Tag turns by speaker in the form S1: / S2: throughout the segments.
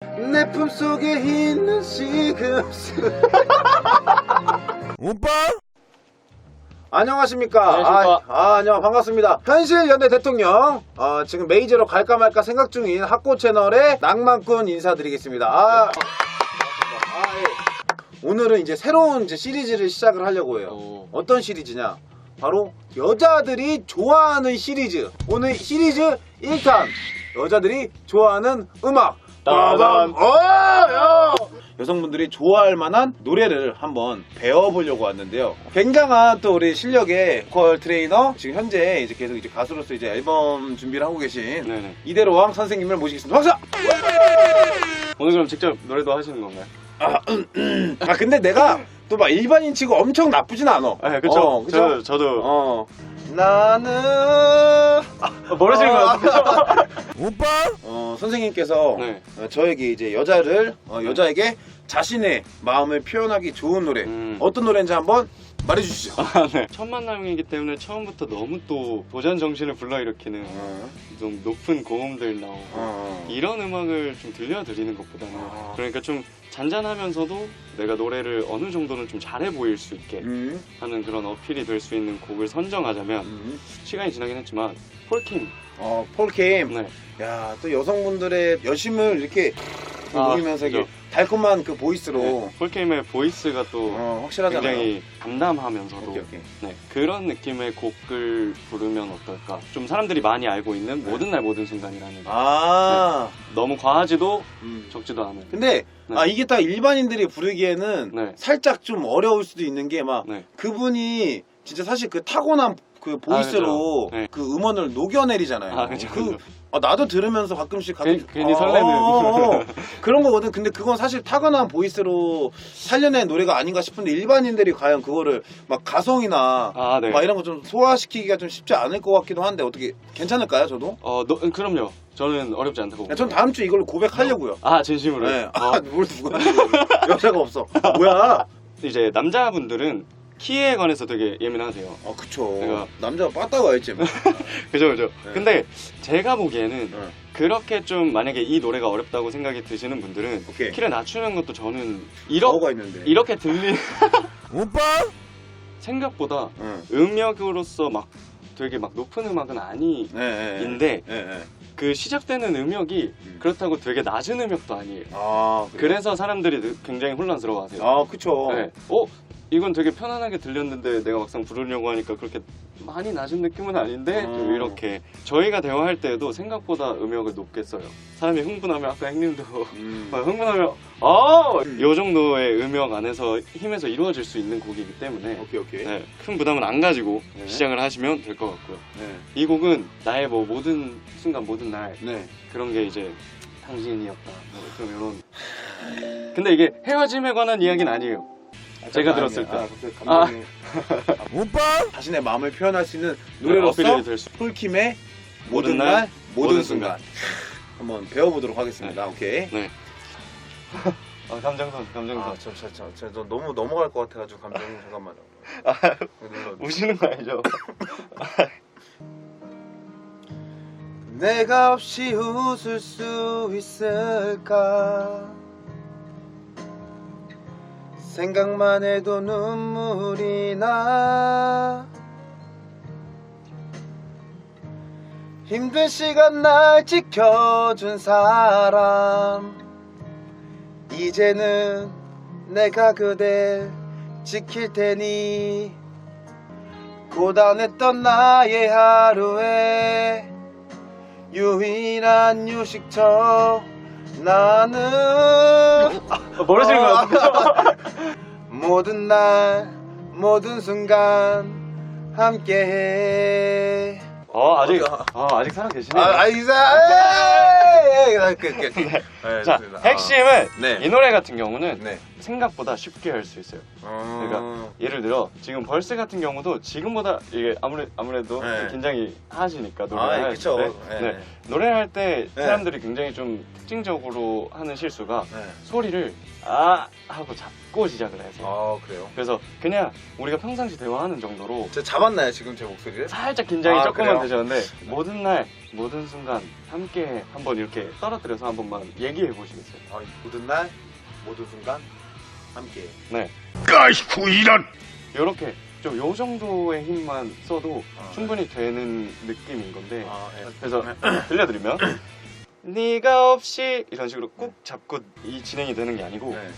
S1: 내 품속에 있는 시금스.
S2: 오빠?
S1: 안녕하십니까?
S3: 안녕하십니까.
S1: 아, 아, 안녕. 반갑습니다. 현실 연대 대통령. 어, 지금 메이저로 갈까 말까 생각 중인 학고 채널의 낭만꾼 인사드리겠습니다. 아, 아, 예. 오늘은 이제 새로운 이제 시리즈를 시작을 하려고 해요.
S3: 오.
S1: 어떤 시리즈냐? 바로 여자들이 좋아하는 시리즈. 오늘 시리즈 1탄. 여자들이 좋아하는 음악
S3: 따단.
S1: 어, 야! 여성분들이 좋아할 만한 노래를 한번 배워보려고 왔는데요. 굉장한 또 우리 실력의 보컬 트레이너 지금 현재 이제 계속 이제 가수로서 이제 앨범 준비를 하고 계신
S3: 네네.
S1: 이대로 왕 선생님을 모시겠습니다. 박수!
S3: 오늘 그럼 직접 노래도 하시는 건가요?
S1: 아 근데 내가 또 막 일반인 치고 엄청 나쁘진 않아.
S3: 네, 그쵸.
S1: 어, 그쵸?
S3: 저도, 저도.
S1: 어. 나는
S3: 모르시는 것 같아요.
S2: 오빠?
S1: 어, 선생님께서
S3: 네.
S1: 어, 저에게 이제 여자를 어, 여자에게 자신의 마음을 표현하기 좋은 노래
S3: 음.
S1: 어떤 노래인지 한번 말해주시죠.
S3: 아, 네. 첫 만남이기 때문에 처음부터 너무 또 도전 정신을 불러일으키는
S1: 어,
S3: 좀 높은 고음들 나오고
S1: 어.
S3: 이런 음악을 좀 들려드리는 것보다는
S1: 아.
S3: 그러니까 좀 잔잔하면서도 내가 노래를 어느 정도는 좀 잘해 보일 수 있게
S1: 음,
S3: 하는 그런 어필이 될 수 있는 곡을 선정하자면
S1: 음.
S3: 시간이 지나긴 했지만 폴킴
S1: 어, 폴킴.
S3: 네.
S1: 야, 또 여성분들의 여심을 이렇게
S3: 아,
S1: 보이면서 이게
S3: 그죠.
S1: 달콤한 그 보이스로
S3: 네. 폴킴의 보이스가 또
S1: 어, 확실하잖아요.
S3: 굉장히 담담하면서도
S1: 오케이, 오케이.
S3: 네, 그런 느낌의 곡을 부르면 어떨까? 좀 사람들이 많이 알고 있는
S1: 네.
S3: 모든 날 모든 순간이라는
S1: 아,
S3: 너무 과하지도
S1: 음.
S3: 적지도 않은
S1: 근데
S3: 네.
S1: 아 이게 딱 일반인들이 부르기에는
S3: 네.
S1: 살짝 좀 어려울 수도 있는 게 막
S3: 네.
S1: 그분이 진짜 사실 그 타고난 그 보이스로
S3: 그죠. 네.
S1: 그 음원을 녹여내리잖아요.
S3: 아, 그죠,
S1: 그
S3: 그죠.
S1: 아, 나도 들으면서 가끔씩 가끔
S3: 괜- 괜히 설레는.
S1: 그런 거거든. 근데 그건 사실 타고난 보이스로 살려낸 노래가 아닌가 싶은데 일반인들이 과연 그거를 막 가성이나
S3: 아, 네.
S1: 막 이런 거 좀 소화시키기가 좀 쉽지 않을 것 같기도 한데 어떻게 괜찮을까요, 저도?
S3: 어, 너, 음, 그럼요. 저는 어렵지 않다고.
S1: 야, 전 다음 주 이걸로 고백하려고요.
S3: 아, 진심으로.
S1: 네.
S3: 어,
S1: 아, 뭘 누가 여자가 없어. 뭐야?
S3: 이제 남자분들은 키에 관해서 되게 예민하세요.
S1: 아, 그쵸.
S3: 내가-
S1: 남자가 빠따가 알지. 뭐.
S3: 그죠, 그죠.
S1: 네.
S3: 근데 제가 보기에는
S1: 네.
S3: 그렇게 좀 만약에 이 노래가 어렵다고 생각이 드시는 분들은
S1: 오케이.
S3: 키를 낮추는 것도 저는 이러,
S1: 뭐가 있는데.
S3: 이렇게 들리
S2: 오빠?
S3: 생각보다
S1: 응.
S3: 음역으로서 막 되게 막 높은 음악은 아니인데
S1: 네, 네. 네, 네.
S3: 그 시작되는 음역이
S1: 음.
S3: 그렇다고 되게 낮은 음역도 아니에요.
S1: 아, 그래.
S3: 그래서 사람들이 느- 굉장히 혼란스러워하세요.
S1: 아, 그쵸.
S3: 네. 어? 이건 되게 편안하게 들렸는데 내가 막상 부르려고 하니까 그렇게 많이 낮은 느낌은 아닌데 좀
S1: 음.
S3: 이렇게 저희가 대화할 때도 생각보다 음역을 높게 써요. 사람이 흥분하면 아까 형님도
S1: 음.
S3: 막 흥분하면 아!
S1: 음.
S3: 이 정도의 음역 안에서 힘에서 이루어질 수 있는 곡이기 때문에
S1: 오케이, 오케이.
S3: 네, 큰 부담은 안 가지고
S1: 네.
S3: 시작을 하시면 될 것 같고요.
S1: 네.
S3: 이 곡은 나의 뭐 모든 순간 모든 날
S1: 네.
S3: 그런 게 이제 당신이었다. 뭐 그런 이런. 근데 이게 헤어짐에 관한 이야기는 아니에요. 제가 들었을 때.
S1: 아, 갑자기 감동이.
S2: 오빠?
S1: 자신의 마음을 표현할 수 있는
S3: 어필이
S1: 노래로서
S3: 될 수.
S1: 폴킴의 모든
S3: 모든
S1: 날,
S3: 날,
S1: 모든
S3: 모든
S1: 순간. 한번 배워보도록 하겠습니다. 오케이.
S3: 네. 아, 감정선, 감정선.
S1: 아, 저, 저, 저, 저, 저 너무 넘어갈 것 같아가지고 감정이 잠깐만요. 눌러.
S3: 우시는 거 아니죠?
S1: 내가 없이 웃을 수 있을까? 생각만 해도 눈물이 나. 힘든 시간 날 지켜준 사람. 이제는 내가 그댈 지킬 테니. 고단했던 나의 하루에 유일한 휴식처 나는
S3: 모르시는 거 같아요.
S1: 모든 날 모든 순간 함께해.
S3: 어, 아직, 아, 아직 살아 계시네요.
S1: 아 이사 끝끝
S3: 자, 핵심은
S1: 네.
S3: 이 노래 같은 경우는
S1: 네
S3: 생각보다 쉽게 할 수 있어요.
S1: 그러니까
S3: 예를 들어 지금 벌스 같은 경우도 지금보다 이게 아무래 아무래도
S1: 네.
S3: 좀 긴장이 하시니까
S1: 아,
S3: 노래를 할
S1: 그쵸.
S3: 때
S1: 네.
S3: 네. 노래를 할때
S1: 네.
S3: 사람들이 굉장히 좀 특징적으로 하는 실수가
S1: 네.
S3: 소리를 아 하고 잡고 시작을 하세요.
S1: 아, 그래요?
S3: 그래서 그냥 우리가 평상시 대화하는 정도로
S1: 저 잡았나요, 지금 제 목소리를?
S3: 살짝 긴장이
S1: 아,
S3: 조금만
S1: 그래요?
S3: 되셨는데 모든 날 모든 순간 함께 한번 이렇게 떨어뜨려서 한 번만 얘기해 보시겠어요?
S1: 아, 모든 날, 모든 순간, 함께.
S3: 네.
S2: 아이쿠 이런
S3: 이렇게 좀 요 정도의 힘만 써도
S1: 아,
S3: 충분히 되는 느낌인 건데
S1: 아, 예.
S3: 그래서 들려드리면 네가 없이 이런 식으로 꾹 잡고 이 진행이 되는 게 아니고
S1: 네.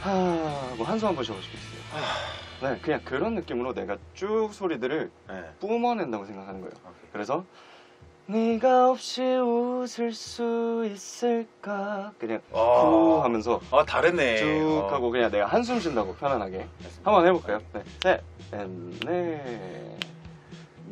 S3: 하고 한숨 한번 쉬어보시겠어요? 네, 그냥 그런 느낌으로 내가 쭉 소리들을
S1: 네.
S3: 뿜어낸다고 생각하는 거예요.
S1: 아.
S3: 그래서 네가 없이 웃을 수 있을까 그냥
S1: 아.
S3: 후 하면서
S1: 아, 다르네.
S3: 쭉
S1: 어.
S3: 하고 그냥 내가 한숨 쉰다고 편안하게 한번 해볼까요? 네, 셋, 넷.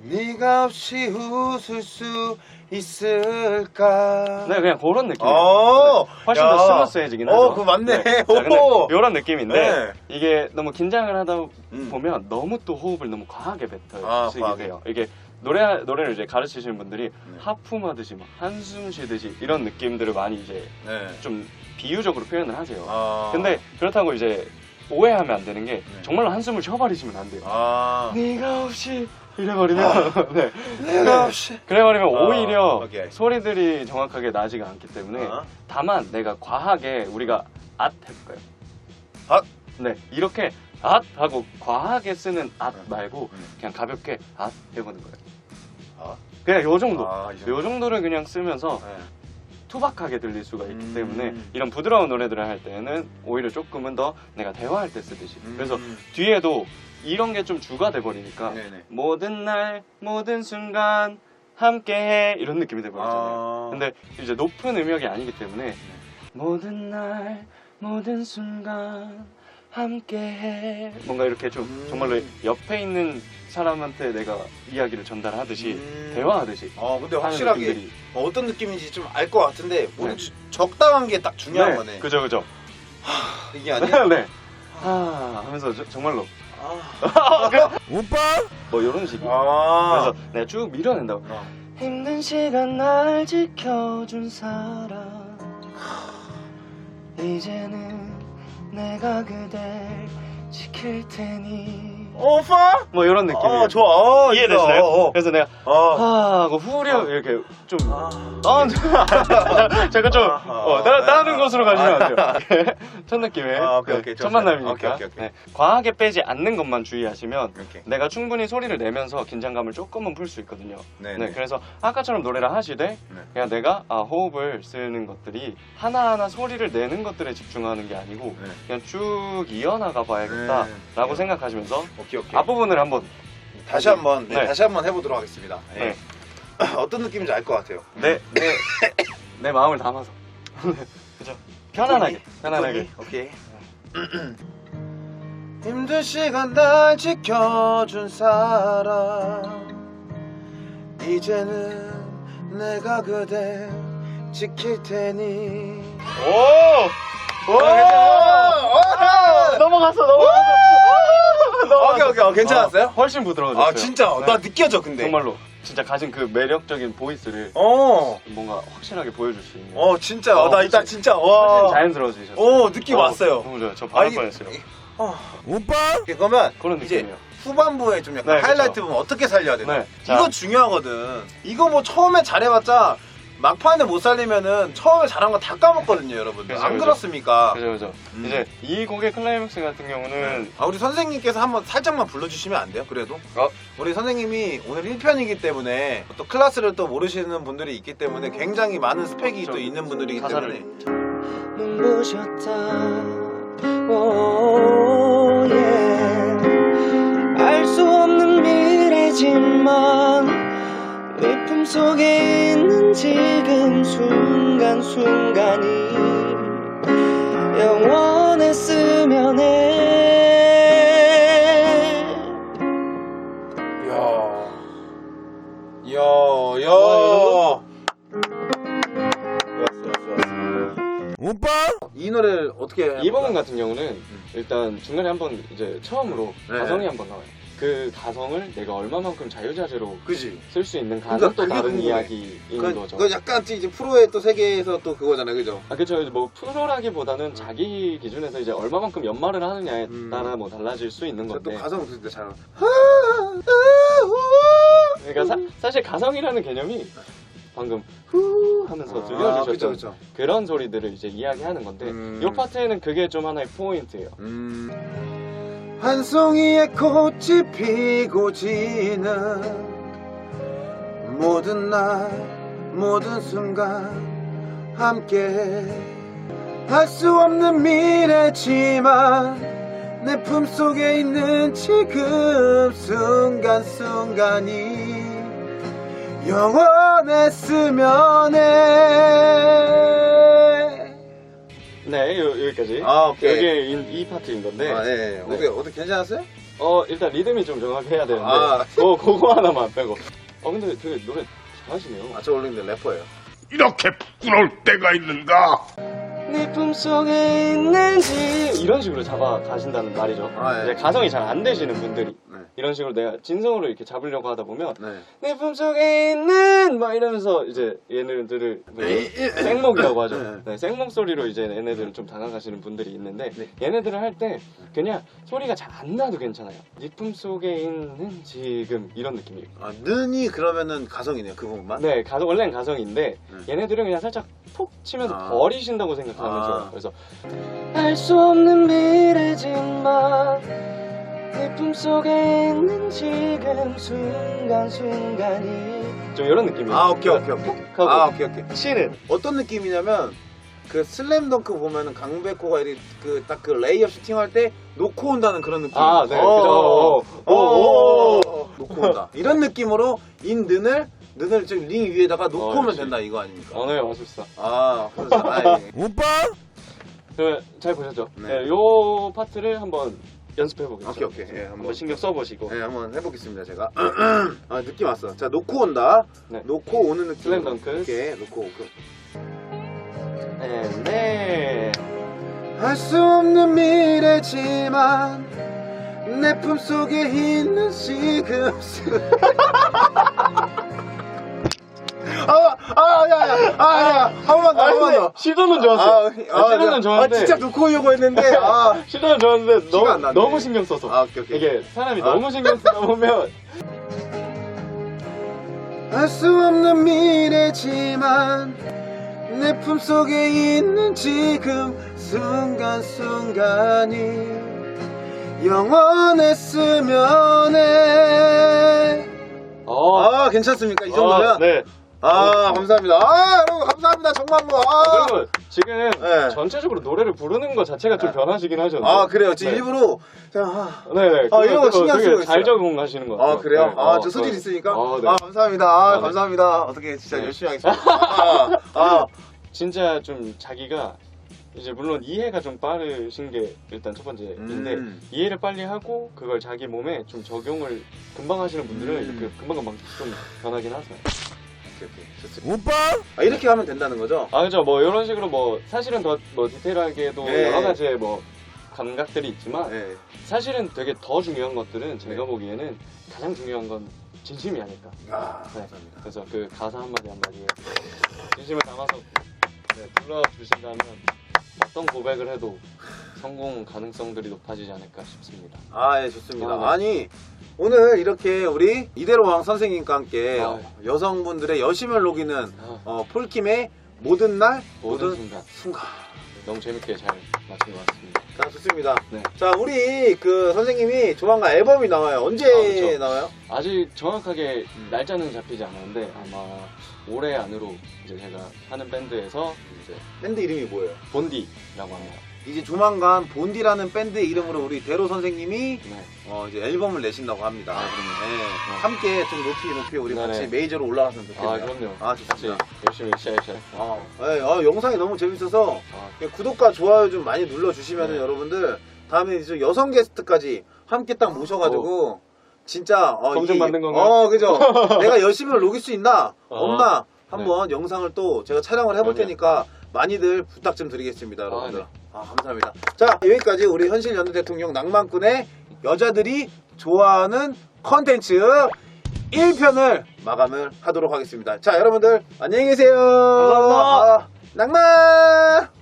S1: 네가 없이 웃을 수 있을까?
S3: 네, 그냥 그런 느낌.
S1: 어,
S3: 훨씬
S1: 야.
S3: 더 스무스해지긴 하죠.
S1: 어, 그거 맞네.
S3: 자, 근데
S1: 오.
S3: 이런 느낌인데
S1: 네.
S3: 이게 너무 긴장을 하다
S1: 음.
S3: 보면 너무 또 호흡을 너무 과하게 뱉어요.
S1: 아,
S3: 쓰게
S1: 과하게.
S3: 돼요. 이게 노래 노래를 이제 가르치시는 분들이
S1: 네.
S3: 하품하듯이 막 한숨 쉬듯이 이런 느낌들을 많이 이제
S1: 네.
S3: 좀 비유적으로 표현을 하세요.
S1: 아.
S3: 근데 그렇다고 이제 오해하면 안 되는 게
S1: 네.
S3: 정말로 한숨을 쉬어버리시면 안 돼요.
S1: 아.
S3: 네가 없이 이래버리면 네.
S1: 내가 없이.
S3: 그래버리면
S1: 아,
S3: 오히려
S1: 오케이.
S3: 소리들이 정확하게 나지가 않기 때문에
S1: 아.
S3: 다만 내가 과하게 우리가 앗 해볼까요?
S1: 앗?
S3: 네 이렇게 앗 하고 과하게 쓰는 앗
S1: 음.
S3: 말고
S1: 음.
S3: 그냥 가볍게 앗 해보는 거예요.
S1: 아.
S3: 그냥 요 정도.
S1: 아,
S3: 이요 정도를 그냥 쓰면서
S1: 네.
S3: 투박하게 들릴 수가 있기
S1: 음.
S3: 때문에 이런 부드러운 노래들을 할 때는 오히려 조금은 더 내가 대화할 때 쓰듯이
S1: 음.
S3: 그래서 뒤에도 이런 게 좀 주가 돼 버리니까
S1: 네네.
S3: 모든 날 모든 순간 함께해 이런 느낌이 돼 버리잖아요.
S1: 아.
S3: 근데 이제 높은 음역이 아니기 때문에 모든 날 모든 순간 함께해 뭔가 이렇게 좀
S1: 음.
S3: 정말로 옆에 있는 사람한테 내가 이야기를 전달하듯이
S1: 음.
S3: 대화하듯이
S1: 어, 근데 확실하게
S3: 느낌들이.
S1: 어, 어떤 느낌인지 좀 알 것 같은데 모든
S3: 네.
S1: 주- 적당한 게 딱 중요한
S3: 네,
S1: 거네.
S3: 그죠 그죠
S1: 이게 아니야?
S3: 네 아, 하면서 저- 정말로
S1: 아.
S2: 오빠
S3: 뭐 이런 식이
S1: 아.
S3: 그래서 내가 쭉 밀어낸다고
S1: 어.
S3: 힘든 시간 날 지켜준 사람 이제는 내가 그댈 지킬 테니
S1: 오빠?
S3: 뭐 이런 느낌이에요
S1: 어, 좋아. 어,
S3: 이해되시나요?
S1: 이거, 어, 어.
S3: 그래서 내가
S1: 어.
S3: 하 하고 후려 이렇게 좀
S1: 아.
S3: 아, 제가 좀
S1: 아,
S3: 어,
S1: 아,
S3: 따,
S1: 아,
S3: 다른
S1: 아,
S3: 곳으로 가시면 안 돼요. 첫 느낌에
S1: 아, 오케이,
S3: 네,
S1: 오케이,
S3: 첫
S1: 좋았어요.
S3: 만남이니까
S1: 오케이, 오케이, 오케이.
S3: 네, 과하게 빼지 않는 것만 주의하시면
S1: 이렇게.
S3: 내가 충분히 소리를 내면서 긴장감을 조금은 풀 수 있거든요.
S1: 네.
S3: 네, 그래서 아까처럼 노래를 하시되
S1: 네.
S3: 그냥 내가 아, 호흡을 쓰는 것들이 하나하나 소리를 내는 것들에 집중하는 게 아니고
S1: 네.
S3: 그냥 쭉 이어나가 봐야겠다라고
S1: 네.
S3: 생각하시면서
S1: 오케이, 오케이.
S3: 앞부분을 한번
S1: 다시 한번 네,
S3: 네.
S1: 다시 한번 해보도록 하겠습니다. 네.
S3: 네.
S1: 어떤 느낌인지 알 것 같아요.
S3: 내, 내, 내 마음을 담아서 그죠? 편안하게 편안하게
S1: 오케이. 힘든 시간 날 지켜준 사람 이제는 내가 그대 지킬 테니
S3: 오! 오!
S1: 오!
S3: 넘어갔어 넘어갔어
S1: 오케이 오케이 어, 괜찮았어요?
S3: 어, 훨씬 부드러워졌어요.
S1: 아 진짜?
S3: 네.
S1: 나 느껴져 근데.
S3: 정말로. 진짜 가진 그 매력적인 보이스를
S1: 어,
S3: 뭔가 확실하게 보여줄 수 있는.
S1: 어 진짜. 어, 나
S3: 어,
S1: 일단
S3: 훨씬-
S1: 진짜
S3: 훨씬
S1: 와
S3: 자연스러워지셨어요.
S1: 오 느낌
S3: 어,
S1: 왔어요.
S3: 너무 좋아요. 저 바랄
S1: 아니,
S3: 뻔했어요.
S1: 어,
S2: 오빠?
S1: 그러면
S3: 그런
S1: 이제
S3: 느낌이에요.
S1: 후반부에 좀 약간
S3: 네.
S1: 하이라이트 부분 어떻게 살려야 되나?
S3: 네, 자.
S1: 이거 중요하거든. 이거 뭐 처음에 잘해봤자 막판에 못 살리면은 처음에 잘한 거 다 까먹거든요 여러분들
S3: 그죠,
S1: 안
S3: 그죠.
S1: 그렇습니까?
S3: 그죠 그죠
S1: 음.
S3: 이제 이 곡의 클라이맥스 같은 경우는
S1: 아, 우리 선생님께서 한번 살짝만 불러주시면 안 돼요? 그래도?
S3: 어?
S1: 우리 선생님이 오늘 1편이기 때문에 또 클래스를 또 모르시는 분들이 있기 때문에 굉장히 많은 스펙이 저또 있는 분들이기
S3: 가사를
S1: 때문에
S4: 눈부셨다 오, 예. 알수 없는 미래지만 리품 속에 있는 지금 순간순간이 영원했으면 해
S1: 좋았어 좋았어
S2: 오빠? 오빠
S1: 이 노래를 어떻게
S3: 이 부분 같은 경우는 일단 중간에 한번 이제 처음으로
S1: 네.
S3: 가성이 한번 나와요. 그 가성을 내가 얼마만큼 자유자재로
S1: 그지?
S3: 쓸 수 있는 가는
S1: 그러니까
S3: 또
S1: 그게
S3: 다른
S1: 궁금해.
S3: 이야기인
S1: 그,
S3: 거죠.
S1: 그 약간 이제 프로의 또 세계에서 또 그거잖아요, 그죠?
S3: 아, 그쵸. 뭐, 프로라기보다는 자기 기준에서 이제 얼마만큼 연말을 하느냐에
S1: 음.
S3: 따라 뭐 달라질 수 있는
S1: 제가 또
S3: 건데.
S1: 가성 듣을 때 잘.
S3: 그러니까 사, 사실 가성이라는 개념이 방금 후 하면서
S1: 아,
S3: 들려주셨던
S1: 그쵸, 그쵸.
S3: 그런 소리들을 이제 이야기하는 건데,
S1: 음.
S3: 이 파트에는 그게 좀 하나의 포인트예요.
S1: 음. 한 송이의 꽃이 피고 지는 모든 날 모든 순간 함께 할 수 없는 미래지만 내 품속에 있는 지금 순간순간이 영원했으면 해
S3: 네, 요, 여기까지.
S1: 아, 오케이.
S3: 여기 이, 이 파트인 건데,
S1: 아, 네. 어떻게, 어떻게 괜찮았어요?
S3: 어, 일단 리듬이 좀 정확해야 되는데,
S1: 아.
S3: 그거, 그거 하나만 빼고. 어, 근데 그 노래 잘하시네요.
S1: 아, 저 원래 래퍼예요.
S2: 이렇게 부러울 때가 있는가
S3: 네 품속에 있는지 이런 식으로 잡아 가신다는 말이죠.
S1: 아, 예.
S3: 이제 가성이 잘 안 되시는 분들이
S1: 네.
S3: 이런 식으로 내가 진성으로 이렇게 잡으려고 하다 보면
S1: 네.
S3: 내 품속에 있는 막 이러면서 이제 얘네들을 뭐 생목이라고 하죠.
S1: 네.
S3: 네, 생목 소리로 이제 얘네들을 좀 당황하시는 분들이 있는데 얘네들을 할 때 그냥 소리가 잘 안 나도 괜찮아요. 네 품속에 있는 지금 이런 느낌이에요.
S1: 아, 는이 그러면은 가성이네요, 그 부분만?
S3: 네, 가성 원래는 가성인데
S1: 음.
S3: 얘네들은 그냥 살짝 톡 치면서
S1: 아.
S3: 버리신다고 생각하면
S1: 아.
S3: 좋아요. 그래서 알 수 없는 미래지만 내 품속에 있는 지금 순간순간이 좀 이런 느낌이에요.
S1: 아, 오케이, 오케이, 오케이.
S3: 하고.
S1: 아, 오케이, 오케이.
S3: 치는
S1: 어떤 느낌이냐면, 그 슬램덩크 보면은 강백호가 이렇게 그 딱 그 레이업 슈팅 할 때 놓고 온다는 그런 느낌.
S3: 아, 네,
S1: 어,
S3: 그죠.
S1: 어,
S3: 오,
S1: 오,
S3: 오.
S1: 놓고 온다. 이런 느낌으로 인 는을 는을 지금 링 위에다가 놓고
S3: 어,
S1: 오면
S3: 역시.
S1: 된다 이거 아닙니까?
S3: 어, 네, 맞습니다.
S1: 아, 그래서 아, 예.
S2: 오빠
S3: 그러면 잘 보셨죠?
S1: 네.
S3: 네. 요 파트를 한번 연습해 보겠습니다.
S1: 오케이, 오케이. 예,
S3: 한번
S1: 한번
S3: 신경 써 보시고.
S1: 네, 한번 해보겠습니다, 제가. 아, 느낌 왔어. 자, 놓고 온다.
S3: 네.
S1: 놓고 오는 느낌.
S3: 슬램덩크.
S1: 이렇게 놓고 오고.
S3: 네, 네.
S1: 할 수 없는 미래지만 내 품속에 있는 지금 수- 아, 아, 야, 야, 아, 야, 한 번만 더, 한 번만 더.
S3: 시도는 좋았어요.
S1: 아,
S3: 아, 시도는
S1: 아,
S3: 좋았는데.
S1: 아, 진짜 놓고 오려고 했는데, 아,
S3: 시도는 좋았는데
S1: 티가 안
S3: 너무,
S1: 나네.
S3: 너무 신경 써서.
S1: 아, 오케이, 오케이.
S3: 이게 사람이
S1: 아.
S3: 너무 신경 쓰다 보면
S1: 할수 없는 미래지만 내 품속에 있는 지금 순간순간이 영원했으면 해.
S3: 어,
S1: 아, 괜찮습니까? 이 정도면?
S3: 어, 네.
S1: 아, 감사합니다. 아, 여러분, 감사합니다. 정말로. 아,
S3: 그리고 지금
S1: 네.
S3: 전체적으로 노래를 부르는 것 자체가 좀 변하시긴 하셨는데.
S1: 아 그래요. 지금
S3: 네.
S1: 일부러. 자, 아,
S3: 네네.
S1: 아, 이런 거 신경 쓰고
S3: 잘
S1: 있어요.
S3: 적응하시는 것 같아요.
S1: 아, 그래요?
S3: 네.
S1: 아,
S3: 어,
S1: 저 소질
S3: 네.
S1: 있으니까?
S3: 아, 네.
S1: 아, 감사합니다. 아,
S3: 아, 네.
S1: 감사합니다. 어떻게 진짜
S3: 네.
S1: 열심히 하겠습니다. 아, 아,
S3: 진짜 좀 자기가 이제 물론 이해가 좀 빠르신 게 일단 첫 번째인데
S1: 음.
S3: 이해를 빨리 하고 그걸 자기 몸에 좀 적용을 금방 하시는 분들은
S1: 음.
S3: 이렇게 금방금방 좀 변하긴 하세요.
S1: 오케이, 오케이. 좋습니다.
S2: 오빠
S1: 아, 이렇게 하면 된다는 거죠?
S3: 아 그죠 뭐 이런 식으로 뭐 사실은 더 뭐 디테일하게도
S1: 네.
S3: 여러 가지의 뭐 감각들이 있지만
S1: 네.
S3: 사실은 되게 더 중요한 것들은 제가
S1: 네.
S3: 보기에는 가장 중요한 건 진심이 아닐까.
S1: 아,
S3: 네.
S1: 감사합니다.
S3: 그래서 그 가사 한마디 한마디에 진심을 담아서 네, 불러주신다면 어떤 고백을 해도 성공 가능성들이 높아지지 않을까 싶습니다.
S1: 아, 예, 좋습니다.
S3: 아, 네.
S1: 아니, 오늘 이렇게 우리 이대로 왕 선생님과 함께
S3: 아,
S1: 여성분들의 여심을 녹이는
S3: 아,
S1: 어, 폴킴의 모든 날,
S3: 모든
S1: 모든
S3: 순간
S1: 순간.
S3: 너무 재밌게 잘 마친 것 같습니다.
S1: 자, 좋습니다.
S3: 네.
S1: 자, 우리 그 선생님이 조만간 앨범이 나와요. 언제
S3: 아, 그렇죠.
S1: 나와요?
S3: 아직 정확하게
S1: 음.
S3: 날짜는 잡히지 않았는데 아마 올해 안으로 이제 제가 하는 밴드에서 이제
S1: 밴드 이름이 뭐예요?
S3: 본디라고 합니다.
S1: 이제 조만간 본디라는 밴드 이름으로 우리 대로 선생님이
S3: 네.
S1: 어, 이제 앨범을 내신다고 합니다.
S3: 아, 그럼요.
S1: 네.
S3: 어.
S1: 함께 좀 높이 높이 우리
S3: 네네.
S1: 같이 메이저로 올라갔으면 좋겠네요.
S3: 아 그럼요.
S1: 아,
S3: 같이
S1: 좋습니다.
S3: 열심히 샤이샤이.
S1: 아, 네, 아, 영상이 너무 재밌어서
S3: 아,
S1: 구독과 좋아요 좀 많이 눌러주시면
S3: 네.
S1: 여러분들 다음에 이제 여성 게스트까지 함께 딱 모셔가지고 진짜 어,
S3: 검증
S1: 이-
S3: 받는 건가요?
S1: 어 그죠 내가 열심히 녹일 수 있나
S3: 어.
S1: 없나 한번 영상을 또 제가 촬영을 해볼
S3: 그럼요.
S1: 테니까 많이들 부탁 좀 드리겠습니다, 여러분들.
S3: 네.
S1: 아, 감사합니다. 자, 여기까지 우리 현실 연두 대통령 낭만꾼의 여자들이 좋아하는 컨텐츠 1편을 마감을 하도록 하겠습니다. 자, 여러분들 안녕히 계세요.
S3: 감사합니다.
S1: 아, 낭만!